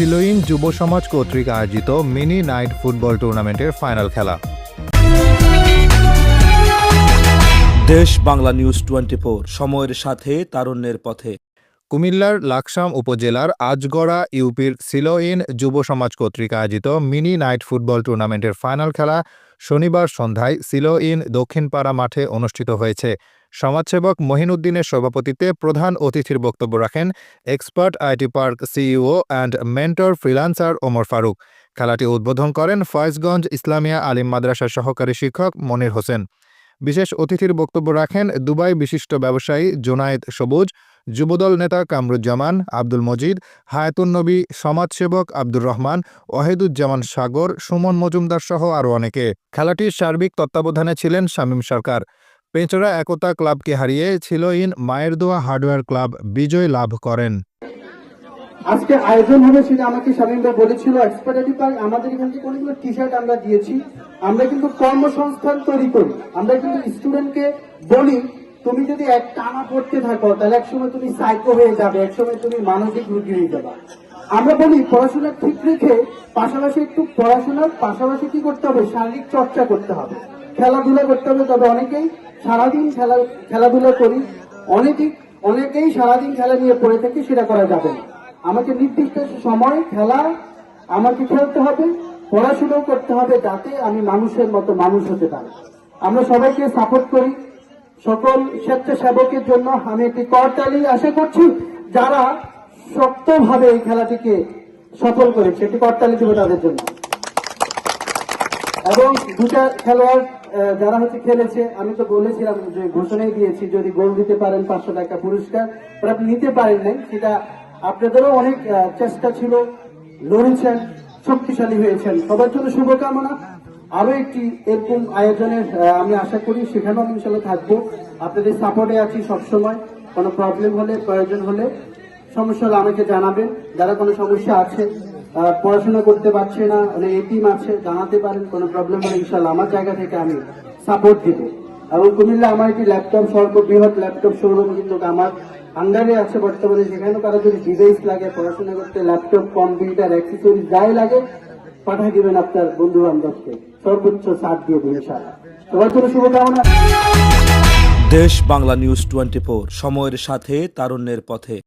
সিলোইন যুব সমাজ কর্তৃক আয়োজিত মিনি নাইট ফুটবল টুর্নামেন্টের ফাইনাল খেলা। দেশ বাংলা নিউজ টোয়েন্টি সময়ের সাথে তারুণ্যের পথে। কুমিল্লার লাকসাম উপজেলার আজগড়া ইউপির সিলোইন যুব সমাজ কর্তৃক আয়োজিত মিনি নাইট ফুটবল টুর্নামেন্টের ফাইনাল খেলা শনিবার সন্ধ্যায় সিলোইন দক্ষিণপাড়া মাঠে অনুষ্ঠিত হয়েছে। সমাজসেবক মহিনুদ্দিনের সভাপতিত্বে প্রধান অতিথির বক্তব্য রাখেন expert IT park CEO and mentor freelancer Omar Faruk. খেলাটি উদ্বোধন করেন ফয়েজগঞ্জ ইসলামিয়া আলিম মাদ্রাসার সহকারী শিক্ষক মনির হোসেন। বিশেষ অতিথির বক্তব্য রাখেন দুবাই বিশিষ্ট ব্যবসায়ী জোনায়েদ সবুজ, যুবদল নেতা কামরুজ্জামান, আব্দুল মজিদ, হায়াতুন নবী, সমাজসেবক আব্দুর রহমান, ওয়াহিদুজ্জামান সাগর, সুমন মজুমদার সহ আরও অনেকে। খেলাটির সার্বিক তত্ত্বাবধানে ছিলেন শামীম সরকার। পেঁচড়া একতা ক্লাবকে হারিয়ে ছিলইন মায়ের দোয়া হার্ডওয়্যার ক্লাব বিজয় লাভ করেন। আজকে আয়োজন হবে সেটা আমাকে স্বামীন বলেছিল এক্সপার্টি আমাদের এখান থেকে অনেকগুলো টি শার্ট আমরা দিয়েছি, আমরা কিন্তু কর্মসংস্থান তৈরি করি। আমরা কিন্তু স্টুডেন্টকে বলি, তুমি যদি এক টানা পড়তে থাকো, তাহলে একসময় তুমি সাইকো হয়ে যাবে একসময় তুমি মানসিক রুগী হয়ে যাবে। আমরা বলি পড়াশোনা ঠিক রেখে পাশাপাশি একটু পড়াশোনার পাশাপাশি কি করতে হবে? শারীরিক চর্চা করতে হবে। খেলাধুলা করতে হবে, তবে অনেকেই সারাদিন খেলা, খেলাধুলা করি। অনেকেই অনেকেই সারাদিন খেলা নিয়ে পড়ে থাকি, সেটা করা যাবে আমাকে নির্দিষ্ট সময় খেলা আমাকে খেলতে হবে, পড়াশোনাও করতে হবে, যাতে আমি মানুষের মতো মানুষ হতে পারি। আমরা সবাইকে সাপোর্ট করি। সকল স্বেচ্ছাসেবকের জন্য আমি একটি করতালি আশা করছি, যারা শক্তভাবে এই খেলাটিকে সফল করেছে। একটি করতালি দেবো তাদের জন্য। এবং দুটা খেলোয়াড় যারা হচ্ছে খেলেছে, আমি তো বলেছিলাম যে ঘোষণাই দিয়েছি, যদি গোল দিতে পারেন পাঁচশো টাকা পুরস্কার but আপনি নিতে পারেন নাই। সেটা আপনাদেরও অনেক চেষ্টা ছিল। লড়েছেন, শক্তিশালী হয়েছেন। সবার জন্য শুভকামনা। আরও একটি এরকম আয়োজনের আমি আশা করি সেখানেও আমি ইনশাল্লাহ থাকব। আপনাদের সাপোর্টে আছি সবসময়। কোনো প্রবলেম হলে, প্রয়োজন হলে সমস্যা হলে আমাকে জানাবেন। যারা কোনো সমস্যা আছে পড়াশোনা করতে পারছে না অনেক এটিম আছে, জানাতে পারেন, কোনো প্রবলেম হলে ইনশাল্লাহ আমার জায়গা থেকে আমি সাপোর্ট দিব। এবং কুমিল্লা আমার একটি ল্যাপটপ সর্ববৃহৎ ল্যাপটপ শোরুম কিন্তু আমার আন্ডারে আছে বর্তমানে, সেখানেও কারও যদি ডিভাইস লাগে, পড়াশোনা করতে ল্যাপটপ কম্পিউটার অ্যাক্সেসরিজ যাই লাগে, পাঠিয়ে দিবেন আপনার বন্ধু বান্ধবকে সর্বোচ্চ ছাড় দিয়ে দিন ইনশাল্লাহ সবার জন্য শুভকামনা। দেশ বাংলা নিউজ টোয়েন্টি সময়ের সাথে, তারুণ্যের পথে।